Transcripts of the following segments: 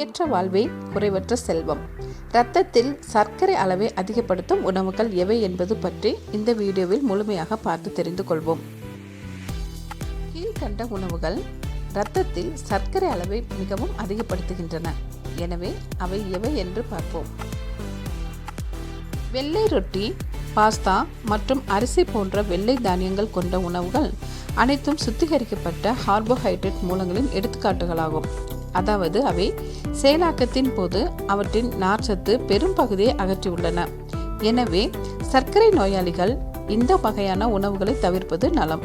நோயற்ற வாழ்வே குறைவற்ற செல்வம். இரத்தத்தில் சர்க்கரை அளவை அதிகப்படுத்தும் உணவுகள் எவை என்பது பற்றி இந்த வீடியோவில் முழுமையாக பார்த்து தெரிந்து கொள்வோம். கீழ்கண்ட உணவுகள் இரத்தத்தில் சர்க்கரை அளவை மிகவும் அதிகப்படுத்துகின்றன. எனவே அவை எவை என்று பார்ப்போம். வெள்ளை ரொட்டி பாஸ்தா மற்றும் அரிசி போன்ற வெள்ளை தானியங்கள் கொண்ட உணவுகள் அனைத்தும் சுத்திகரிக்கப்பட்ட கார்போஹைட்ரேட் மூலங்களின் எடுத்துக்காட்டுகளாகும். அதாவது அவை செயலாக்கத்தின் போது அவற்றின் நார்ச்சத்து பெரும் பகுதியை அகற்றியுள்ளன. எனவே சர்க்கரை நோயாளிகள் இந்த வகையான உணவுகளை தவிர்ப்பது நலம்.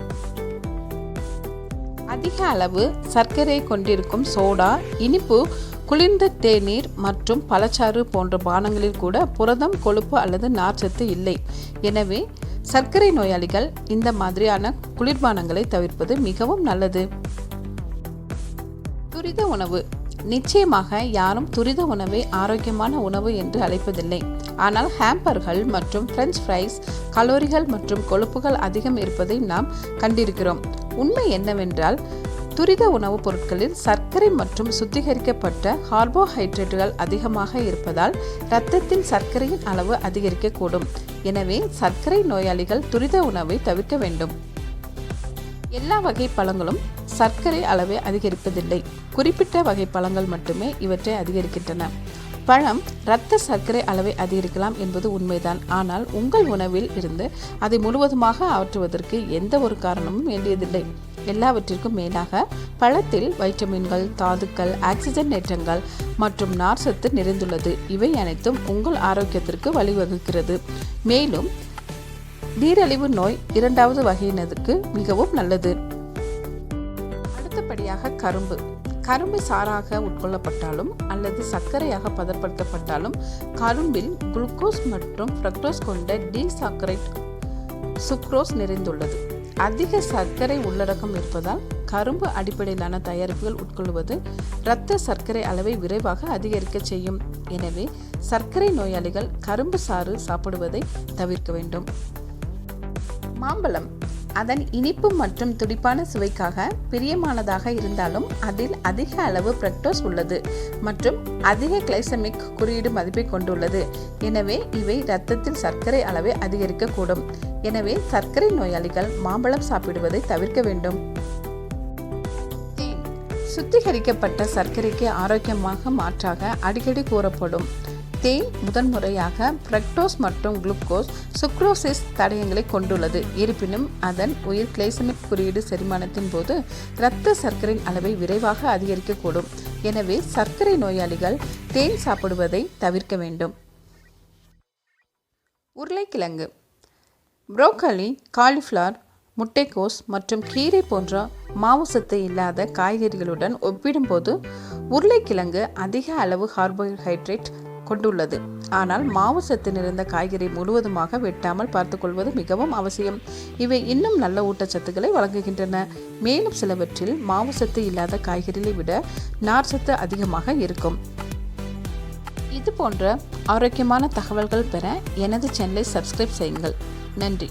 அதிக அளவு சர்க்கரை கொண்டிருக்கும் சோடா இனிப்பு குளிர்ந்த தேநீர் மற்றும் பழச்சாறு போன்ற பானங்களில் கூட புரதம் கொழுப்பு அல்லது நார்ச்சத்து இல்லை. எனவே சர்க்கரை நோயாளிகள் இந்த மாதிரியான குளிர்பானங்களை தவிர்ப்பது மிகவும் நல்லது. துரித உணவு. நிச்சயமாக யாரும் துரித உணவை ஆரோக்கியமான உணவு என்று அழைப்பதில்லை. ஆனால் ஹேம்பர்கள் மற்றும் பிரெஞ்ச் ஃப்ரைஸ் கலோரிகள் மற்றும் கொழுப்புகள் அதிகம் இருப்பதை நாம் கண்டிருக்கிறோம். உண்மை என்னவென்றால் துரித உணவுப் பொருட்களில் சர்க்கரை மற்றும் சுத்திகரிக்கப்பட்ட கார்போஹைட்ரேட்டுகள் அதிகமாக இருப்பதால் இரத்தத்தில் சர்க்கரையின் அளவு அதிகரிக்கக்கூடும். எனவே சர்க்கரை நோயாளிகள் துரித உணவை தவிர்க்க வேண்டும். எல்லா வகை பழங்களும் சர்க்கரை அளவை அதிகரிப்பதில்லை. குறிப்பிட்ட வகை பழங்கள் மட்டுமே இவற்றை அதிகரிக்கின்றன. பழம் இரத்த சர்க்கரை அளவை அதிகரிக்கலாம் என்பது உண்மைதான். ஆனால் உங்கள் உணவில் இருந்து அதை முழுவதுமாக அகற்றுவதற்கு எந்த ஒரு காரணமும் வேண்டியதில்லை. எல்லாவற்றிற்கும் மேலாக பழத்தில் வைட்டமின்கள் தாதுக்கள் ஆக்சிஜன் ஏற்றங்கள் மற்றும் நார்ச்சத்து நிறைந்துள்ளது. இவை அனைத்தும் உங்கள் ஆரோக்கியத்திற்கு வழிவகுக்கிறது. மேலும் நீரிழிவு நோய் இரண்டாவது வகையினருக்கு மிகவும் நல்லது. அடுத்தபடியாக கரும்பு. கரும்பு சாறாக உட்கொள்ளப்பட்டாலும் அல்லது சர்க்கரையாக பதப்படுத்தப்பட்டாலும் கரும்பில் குளுக்கோஸ் மற்றும் ஃப்ரக்டோஸ் கொண்ட டீசாக்கரைட் சுக்ரோஸ் நிறைந்துள்ளது. அதிக சர்க்கரை உள்ளடக்கம் இருப்பதால் கரும்பு அடிப்படையிலான தயாரிப்புகள் உட்கொள்வது இரத்த சர்க்கரை அளவை விரைவாக அதிகரிக்க செய்யும். எனவே சர்க்கரை நோயாளிகள் கரும்பு சாறு சாப்பிடுவதை தவிர்க்க வேண்டும். மாம்பழம். அதன் இனிப்பு மற்றும் துடிப்பான சுவைக்காக பிரியமானதாக இருந்தாலும் அதில் அதிக அளவு பிரக்டோஸ் உள்ளது மற்றும் அதிக கிளைசமிக் குறியீடு மதிப்பை கொண்டுள்ளது. எனவே இவை இரத்தத்தில் சர்க்கரை அளவை அதிகரிக்கக்கூடும். எனவே சர்க்கரை நோயாளிகள் மாம்பழம் சாப்பிடுவதை தவிர்க்க வேண்டும். சுத்திகரிக்கப்பட்ட சர்க்கரைக்கு ஆரோக்கியமாக மாற்றாக அடிக்கடி கூறப்படும். தேன் முதன்முறையாக பிரக்டோஸ் மற்றும் குளுக்கோஸ் சுக்ரோசிஸ் தடயங்களை கொண்டுள்ளது. இருப்பினும் அதன் உயிர் கிளைசமிக் குறியீடு செரிமானத்தின் போது இரத்த சர்க்கரையின் அளவை விரைவாக அதிகரிக்கக்கூடும். எனவே சர்க்கரை நோயாளிகள் தேன் சாப்பிடுவதை தவிர்க்க வேண்டும். உருளைக்கிழங்கு. புரோக்கலி காலிஃப்ளவர் முட்டைக்கோஸ் மற்றும் கீரை போன்ற மாவுசத்து இல்லாத காய்கறிகளுடன் ஒப்பிடும்போது உருளைக்கிழங்கு அதிக அளவு கார்போஹைட்ரேட் கொண்டுள்ளது. ஆனால் மாவு சத்து நிறைந்த காய்கறி முழுவதுமாக வெட்டாமல் பார்த்துக்கொள்வது மிகவும் அவசியம். இவை இன்னும் நல்ல ஊட்டச்சத்துக்களை வழங்குகின்றன. மேலும் சிலவற்றில் மாவு சத்து இல்லாத காய்கறிகளை விட நார் சத்து அதிகமாக இருக்கும். இது போன்ற ஆரோக்கியமான தகவல்கள் பெற எனது சேனலை சப்ஸ்கிரைப் செய்யுங்கள். நன்றி.